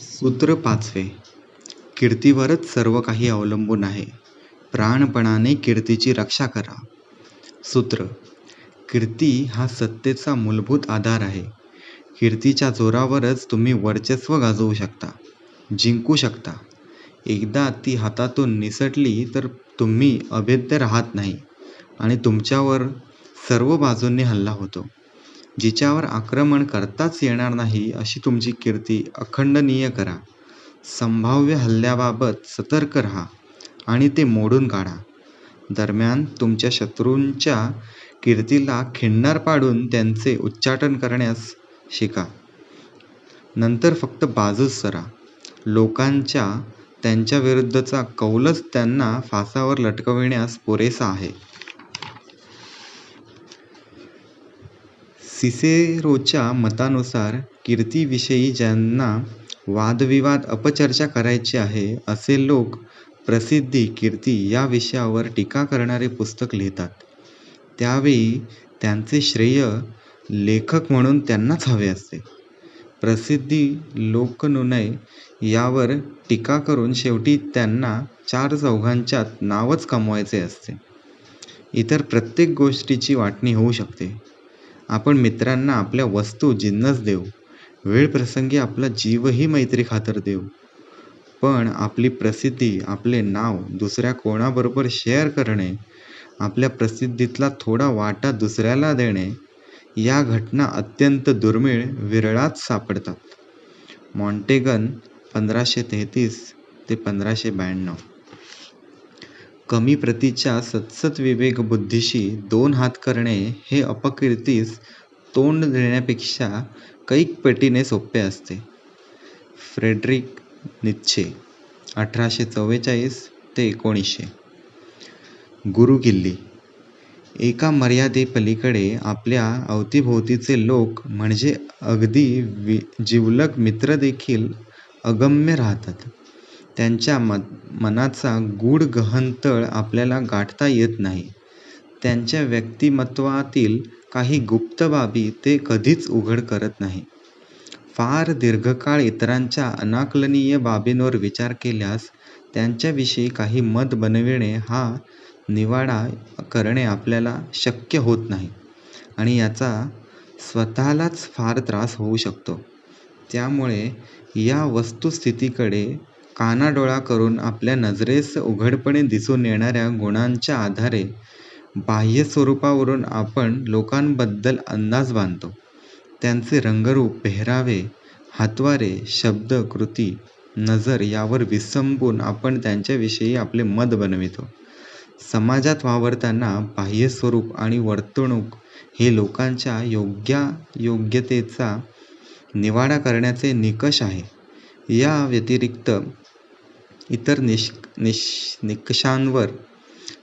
सूत्र पाचवे कीर्तीवरच सर्व काही अवलंबून आहे. प्राणपणाने कीर्तीची रक्षा करा. सूत्र कीर्ती हा सत्तेचा मूलभूत आधार आहे. कीर्तीच्या जोरावरच तुम्ही वर्चस्व गाजवू शकता, जिंकू शकता. एकदा ती हातातून निसटली तर तुम्ही अभेद्य राहत नाही आणि तुमच्यावर सर्व बाजूंनी हल्ला होतो. जिच्यावर आक्रमण करताच येणार नाही अशी तुमची कीर्ती अखंडनीय करा. संभाव्य हल्ल्याबाबत सतर्क राहा आणि ते मोडून काढा. दरम्यान तुमच्या शत्रूंच्या कीर्तीला खिंडार पाडून त्यांचे उच्चाटन करण्यास शिका. नंतर फक्त बाजूस सरा. लोकांच्या त्यांच्याविरुद्धचा कौलच त्यांना फासावर लटकविण्यास पुरेसा आहे. सिसेरोच्या मतानुसार कीर्तीविषयी ज्यांना वादविवाद अपचर्चा करायची आहे असे लोक प्रसिद्धी, कीर्ती या विषयावर टीका करणारे पुस्तक लिहितात. त्यावेळी त्यांचे श्रेय लेखक म्हणून त्यांनाच हवे असते. प्रसिद्धी, लोकनुनय यावर टीका करून शेवटी त्यांना चार चौघांच्यात नावच कमवायचे असते. इतर प्रत्येक गोष्टीची वाटणी होऊ शकते. आपण मित्रांना आपल्या वस्तू, जिन्नस देऊ. वेळप्रसंगी आपला जीवही मैत्रीखातर देऊ. पण आपली प्रसिद्धी, आपले नाव दुसऱ्या कोणाबरोबर शेअर करणे, आपल्या प्रसिद्धीतला थोडा वाटा दुसऱ्याला देणे या घटना अत्यंत दुर्मिळ, विरळाच सापडतात. मॉन्टेगन पंधराशे तेहतीस ते पंधराशे ब्याण्णव कमी प्रतीच्या सतसत विवेकबुद्धीशी दोन हात करणे हे अपकीर्तीस तोंड देण्यापेक्षा कैक पटीने सोपे असते. फ्रेडरिक नीत्शे अठराशे चव्वेचाळीस ते एकोणीसशे गुरुकिल्ली एका मर्यादेपलीकडे आपल्या अवतीभोवतीचे लोक म्हणजे अगदी जिवलग मित्रदेखील अगम्य राहतात. त्यांच्या मनाचा गूढ गहन तळ आपल्याला गाठता येत नाही. त्यांच्या व्यक्तिमत्त्वातील काही गुप्त बाबी ते कधीच उघड करत नाही. फार दीर्घकाळ इतरांच्या अनाकलनीय बाबींवर विचार केल्यास त्यांच्याविषयी काही मत बनविणे हा निवाडा करणे आपल्याला शक्य होत नाही आणि याचा स्वतःलाच फार त्रास होऊ शकतो. त्यामुळे या वस्तुस्थितीकडे कानाडोळा करून आपल्या नजरेस उघडपणे दिसून येणाऱ्या गुणांच्या आधारे बाह्यस्वरूपावरून आपण लोकांबद्दल अंदाज बांधतो. त्यांचे रंगरूप, पेहरावे, हातवारे, शब्द, कृती, नजर यावर विसंबून आपण त्यांच्याविषयी आपले मत बनवितो. समाजात वावरताना बाह्यस्वरूप आणि वर्तणूक हे लोकांच्या योग्यायोग्यतेचा निवाडा करण्याचे निकष आहे. या व्यतिरिक्त इतर निकषांवर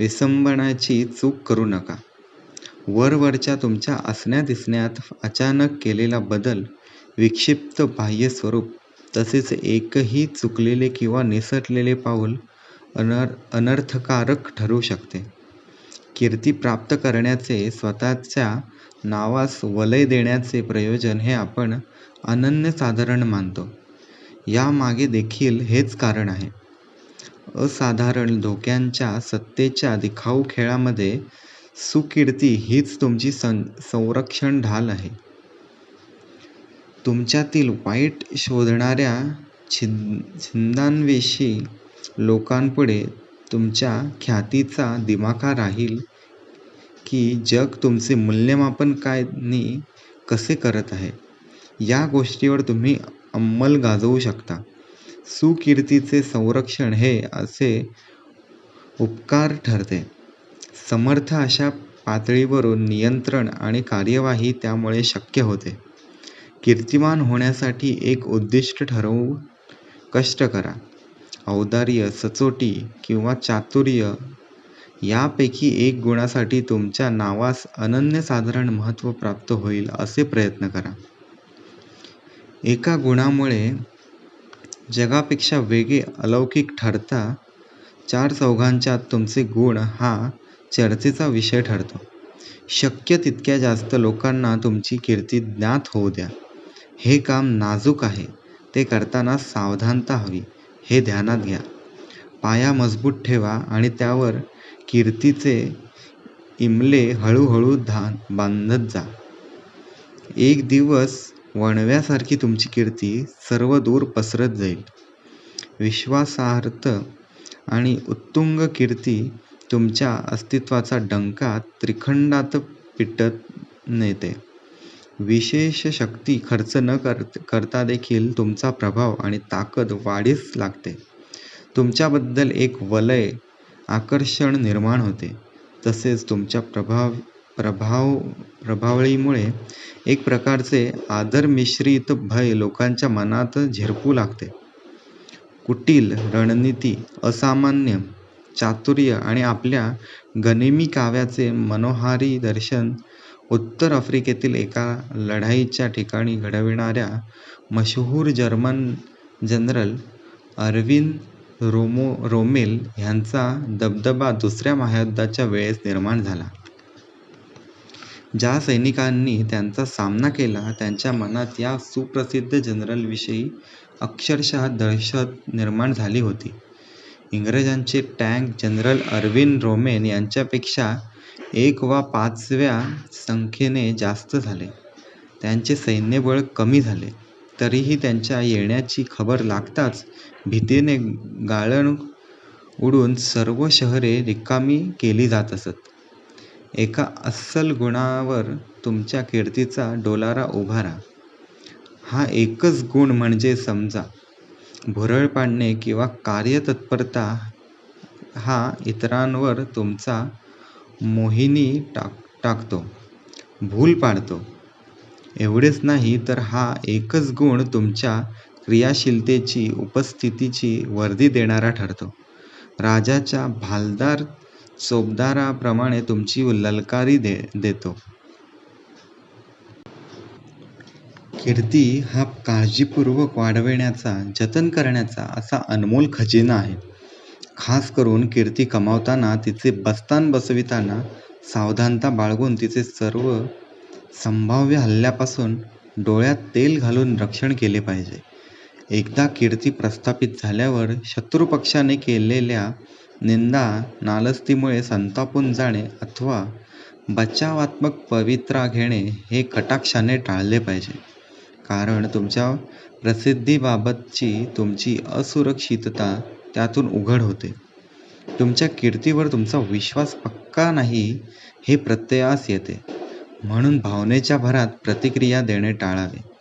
विसंबण्याची चूक करू नका. वरवरच्या तुमच्या असण्या-दिसण्यात अचानक केलेला बदल, विक्षिप्त बाह्यस्वरूप तसेच एकही चुकलेले किंवा निसटलेले पाऊल अनर अनर्थकारक ठरू शकते. कीर्ती प्राप्त करण्याचे, स्वतःच्या नावास वलय देण्याचे प्रयोजन हे आपण अनन्यसाधारण मानतो. यामागे देखील हेच कारण आहे. असाधारण धोक्यांच्या सत्तेच्या दिखाऊ खेळामध्ये सुकीर्ती हीच तुमची सं संरक्षण ढाल आहे. तुमच्यातील वाईट शोधणाऱ्या छिंदान्वेषी लोकांपुढे तुमच्या ख्यातीचा दिमाखा राहील की जग तुमचे मूल्यमापन काय नि कसे करत आहे, या गोष्टीवर तुम्ही अंमल गाजवू शकता. सुकीर्तीचे संरक्षण हे असे उपकार ठरते. समर्थ अशा पातळीवरून नियंत्रण आणि कार्यवाही त्यामुळे शक्य होते. कीर्तिमान होण्यासाठी एक उद्दिष्ट ठरवून कष्ट करा. औदार्य, सचोटी किंवा चातुर्य यापैकी एक गुणासाठी तुमच्या नावास अनन्यसाधारण महत्त्व प्राप्त होईल असे प्रयत्न करा. एका गुणामुळे जगापेक्षा वेगळे, अलौकिक ठरता चारचौघांच्यात तुमचे गुण हा चर्चेचा विषय ठरतो. शक्य तितक्या जास्त लोकांना तुमची कीर्ती ज्ञात होऊ द्या. हे काम नाजूक आहे ते करताना सावधानता हवी हे ध्यानात घ्या. पाया मजबूत ठेवा आणि त्यावर कीर्तीचे इमले हळूहळू धान बांधत जा. एक दिवस वणव्यासारखी तुमची कीर्ती सर्व दूर पसरत जाईल. विश्वासार्हत आणि उत्तुंग कीर्ती तुमच्या अस्तित्वाचा डंका त्रिखंडात पिटत नेते. विशेष शक्ती खर्च न कर करता देखील तुमचा प्रभाव आणि ताकद वाढीस लागते. तुमच्याबद्दल एक वलय, आकर्षण निर्माण होते. तसेच तुमच्या प्रभाव प्रभाव प्रभावळीमुळे एक प्रकारचे आदरमिश्रित भय लोकांच्या मनात झिरपू लागते. कुटील रणनीती, असामान्य चातुर्य आणि आपल्या गनिमी काव्याचे मनोहारी दर्शन उत्तर आफ्रिकेतील एका लढाईच्या ठिकाणी घडविणाऱ्या मशहूर जर्मन जनरल अर्विन रोमेल ह्यांचा दबदबा दुसऱ्या महायुद्धाच्या वेळेस निर्माण झाला. ज्या सैनिकांनी त्यांचा सामना केला त्यांच्या मनात या सुप्रसिद्ध जनरलविषयी अक्षरशः दहशत निर्माण झाली होती. इंग्रजांचे टँक जनरल अर्विन रोमेन यांच्यापेक्षा एक वा पाचव्या संख्येने जास्त झाले. त्यांचे सैन्यबळ कमी झाले. तरीही त्यांच्या येण्याची खबर लागताच भीतीने गाळण उडून सर्व शहरे रिकामी केली जात असत. एका अस्सल गुणावर तुमच्या कीर्तीचा डोलारा उभारा. हा एकच गुण म्हणजे समजा, भुरळ पाडणे किंवा कार्यतत्परता हा इतरांवर तुमचा मोहिनी टाक टाकतो, भूल पाडतो. एवढेच नाही तर हा एकच गुण तुमच्या क्रियाशीलतेची, उपस्थितीची वर्दी देणारा ठरतो. राजाच्या भालदार चोपदाराप्रमाणे तुमची ललकारी देतो. कीर्ती हा काळजीपूर्वक वाढविण्याचा, जतन करण्याचा असा अनमोल खजिना आहे. खास करून कीर्ती कमावताना, तिचे बस्तान बसविताना सावधानता बाळगून तिचे सर्व संभाव्य हल्ल्यापासून डोळ्यात तेल घालून रक्षण केले पाहिजे. एकदा कीर्ती प्रस्थापित झाल्यावर शत्रुपक्षाने केलेल्या निंदा, नालस्तीमुळे संतापून जाणे अथवा बचावात्मक पवित्रा घेणे हे कटाक्षाने टाळले पाहिजे. कारण तुमच्या प्रसिद्धीबाबतची तुमची असुरक्षितता त्यातून उघड होते. तुमच्या कीर्तीवर तुमचा विश्वास पक्का नाही हे प्रत्ययास येते. म्हणून भावनेच्या भरात प्रतिक्रिया देणे टाळावे.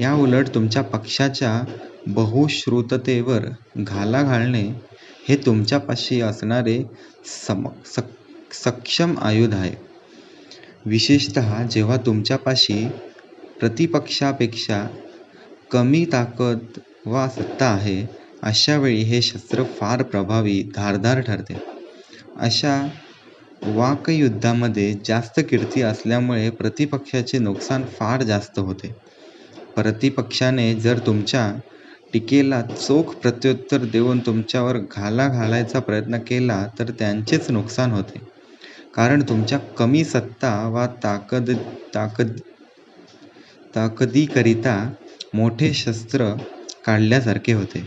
याउलट तुमच्या पक्षाच्या बहुश्रुततेवर घाला घालणे हे तुमच्यापाशी असणारे सक्षम आयुध आहे. विशेषतः जेव्हा तुमच्यापाशी प्रतिपक्षापेक्षा कमी ताकद वा सत्ता आहे, अशावेळी हे शस्त्र फार प्रभावी, धारदार ठरते. अशा वाकयुद्धामध्ये जास्त कीर्ती असल्यामुळे प्रतिपक्षाचे नुकसान फार जास्त होते. प्रतिपक्षाने जर तुमच्या टीकेला चोख प्रत्युत्तर देऊन तुमच्यावर घाला घालायचा प्रयत्न केला तर त्यांचेच नुकसान होते. कारण तुमच्या कमी सत्ता वा ताकद ताकद ताकदीकरिता मोठे शस्त्र काढल्यासारखे होते.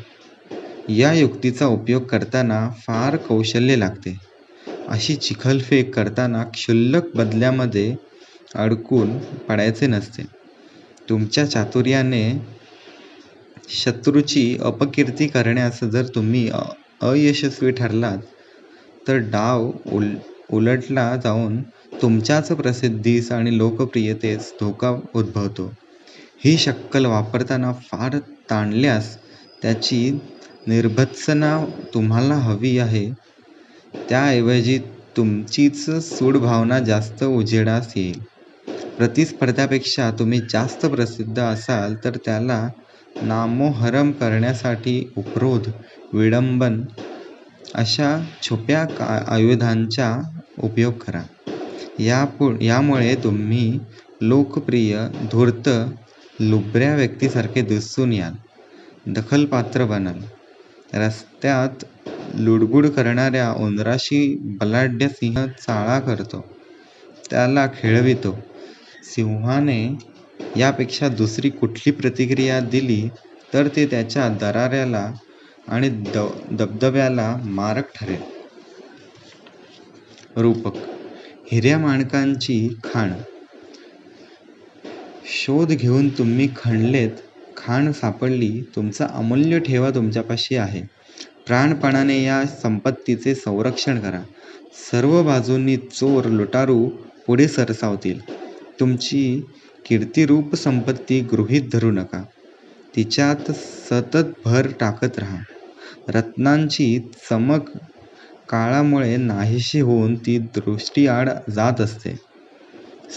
या युक्तीचा उपयोग करताना फार कौशल्य लागते. अशी चिखलफेक करताना क्षुल्लक बदल्यामध्ये अडकून पडायचे नसते. तुमच्या चातुर्याने शत्रूची अपकीर्ती करण्यास जर तुम्ही अयशस्वी ठरलात तर डाव उल उलटला जाऊन तुमच्याच प्रसिद्धीस आणि लोकप्रियतेस धोका उद्भवतो. ही शक्कल वापरताना फार ताणल्यास त्याची निर्भत्सना तुम्हाला हवी आहे त्याऐवजी तुमचीच सूडभावना जास्त उजेडास येईल. प्रतिस्पर्ध्यापेक्षा तुम्ही जास्त प्रसिद्ध असाल तर त्याला नामोहरम करण्यासाठी उपरोध, विडंबन अशा छुप्या आयुधांचा उपयोग करा. यामुळे तुम्ही लोकप्रिय, धूर्त, लुबऱ्या व्यक्तीसारखे दिसून याल, दखलपात्र बनाल. रस्त्यात लुडबुड करणाऱ्या उंदराशी बलाढ्य सिंह चाळा करतो, त्याला खेळवितो. सिंहाने यापेक्षा दुसरी कुठली प्रतिक्रिया दिली तर ते त्याच्या दराऱ्याला आणि द दबदब्याला मारक ठरेल. रूपक हिऱ्या माणकांची खाण शोध घेऊन तुम्ही खणलेत, खाण सापडली, तुमचा अमूल्य ठेवा तुमच्यापाशी आहे. प्राणपणाने या संपत्तीचे संरक्षण करा. सर्व बाजूंनी चोर, लुटारू पुढे सरसावतील. तुमची कीर्तिरूप संपत्ती गृहीत धरू नका. तिच्यात सतत भर टाकत राहा. रत्नांची चमक काळामुळे नाहीशी होऊन ती दृष्टीआड जात असते.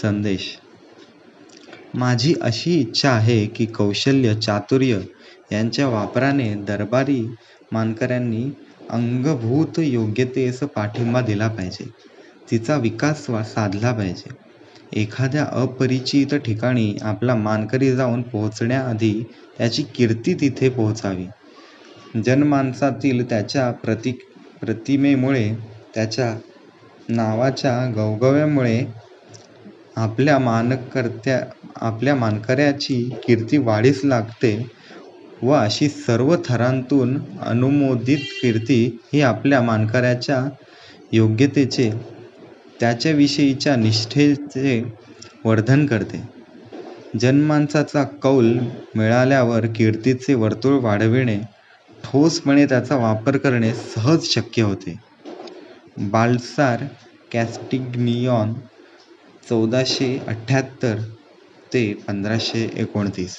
संदेश माझी अशी इच्छा आहे की कौशल्य, चातुर्य यांच्या वापराने दरबारी मानकऱ्यांनी अंगभूत योग्यतेस पाठिंबा दिला पाहिजे. तिचा विकास साधला पाहिजे. एखाद्या अपरिचित ठिकाणी आपला मानकरी जाऊन पोहोचण्याआधी त्याची कीर्ती तिथे पोहोचावी. जनमानसातील त्याच्या प्रतिमेमुळे, त्याच्या नावाच्या गवगव्यामुळे आपल्या मानकऱ्याची कीर्ती वाढीस लागते व अशी सर्व थरांतून अनुमोदित कीर्ती ही आपल्या मानकऱ्याच्या योग्यतेचे, त्याच्याविषयीच्या निष्ठेचे वर्धन करते. जनमानसाचा कौल मिळाल्यावर कीर्तीचे वर्तुळ वाढविणे, ठोसपणे त्याचा वापर करणे सहज शक्य होते. बाल्सार कॅस्टिग्नियॉन चौदाशे अठ्ठ्याहत्तर ते पंधराशे एकोणतीस